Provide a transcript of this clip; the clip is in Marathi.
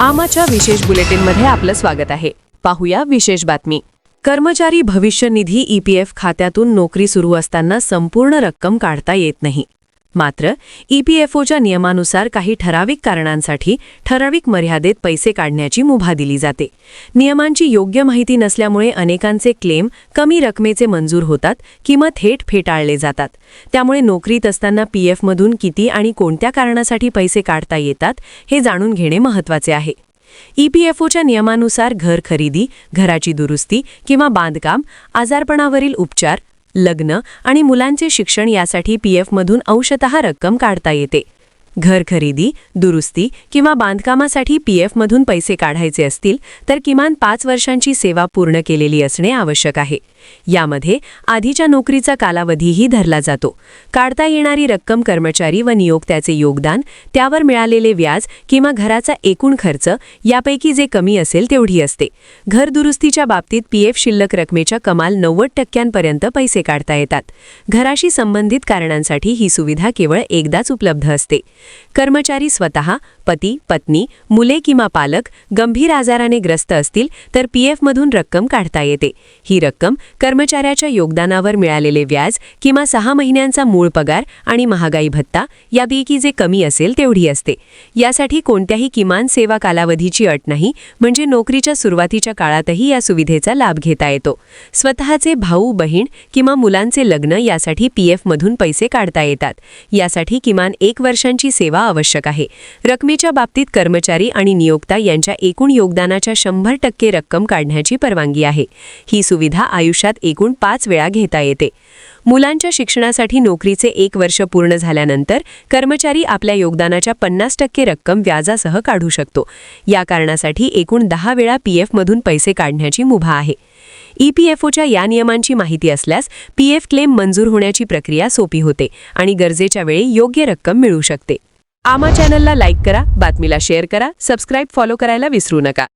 आमाच्या विशेष बुलेटिनमध्ये आपलं स्वागत आहे. पाहूया विशेष बातमी. कर्मचारी भविष्य निधी ईपीएफ खात्यातून नोकरी सुरू असताना संपूर्ण रक्कम काढता येत नाही. मात्र ईपीएफओच्या नियमानुसार काही ठराविक कारणांसाठी ठराविक मर्यादेत पैसे काढण्याची मुभा दिली जाते. नियमांची योग्य माहिती नसल्यामुळे अनेकांचे क्लेम कमी रकमेचे मंजूर होतात किंवा थेट फेटाळले जातात. त्यामुळे नोकरीत असताना पीएफमधून किती आणि कोणत्या कारणासाठी पैसे काढता येतात हे जाणून घेणे महत्त्वाचे आहे. ईपीएफओच्या नियमानुसार घर खरेदी घराची दुरुस्ती किंवा बांधकाम आजारपणावरील उपचार लग्न आणि मुलांचे शिक्षण यासाठी पीएफमधून अंशतः रक्कम काढता येते. घर खरेदी दुरुस्ती किंवा बांधकामासाठी पीएफमधून पैसे काढायचे असतील तर किमान पाच वर्षांची सेवा पूर्ण केलेली असणे आवश्यक आहे. यामध्ये आधीच्या नोकरीचा कालावधीही धरला जातो. काढता येणारी रक्कम कर्मचारी व नियोक्त्याचे योगदान त्यावर मिळालेले व्याज किंवा घराचा एकूण खर्च यापैकी जे कमी असेल तेवढी असते. घरदुरुस्तीच्या बाबतीत पीएफ शिल्लक रकमेच्या कमाल नव्वद टक्क्यांपर्यंत पैसे काढता येतात. घराशी संबंधित कारणांसाठी ही सुविधा केवळ एकदाच उपलब्ध असते. कर्मचारी स्वतः पती पत्नी मुले किंवा पालक गंभीर आजाराने ग्रस्त असतील तर पीएफमधून रक्कम काढता येते. ही रक्कम कर्मचाऱ्याच्या योगदानावर मिळालेले व्याज किंवा सहा महिन्यांचा मूळ पगार आणि महागाई भत्ता यापैकी जे कमी असेल तेवढी असते. यासाठी कोणत्याही किमान सेवा कालावधीची अट नाही म्हणजे नोकरीच्या सुरुवातीच्या काळातही या सुविधेचा लाभ घेता येतो. स्वतःचे भाऊ बहीण किंवा मुलांचे लग्न यासाठी पी एफमधून पैसे काढता येतात. यासाठी किमान एक वर्षांची सेवा आवश्यक आहे. रकमेच्या बाबतीत कर्मचारी आणि नियोक्ता यांच्या एकूण योगदानाच्या शंभर टक्के रक्कम काढण्याची परवानगी आहे. ही सुविधा आयुष्यात एकूण पाच वेळा घेता येते. मुलांच्या शिक्षणासाठी नोकरीचे एक वर्ष पूर्ण झाल्यानंतर कर्मचारी आपल्या योगदानाच्या पन्नास टक्के रक्कम व्याजासह काढू शकतो. या कारणासाठी एकूण दहा वेळा पी एफमधून पैसे काढण्याची मुभा आहे. ईपीएफओच्या या नियमांची माहिती असल्यास पीएफ क्लेम मंजूर होण्याची प्रक्रिया सोपी होते आणि गरजेच्या वेळी योग्य रक्कम मिळू शकते. आमा चॅनलला लाईक करा बातमीला शेअर करा सबस्क्राईब फॉलो करायला विसरू नका.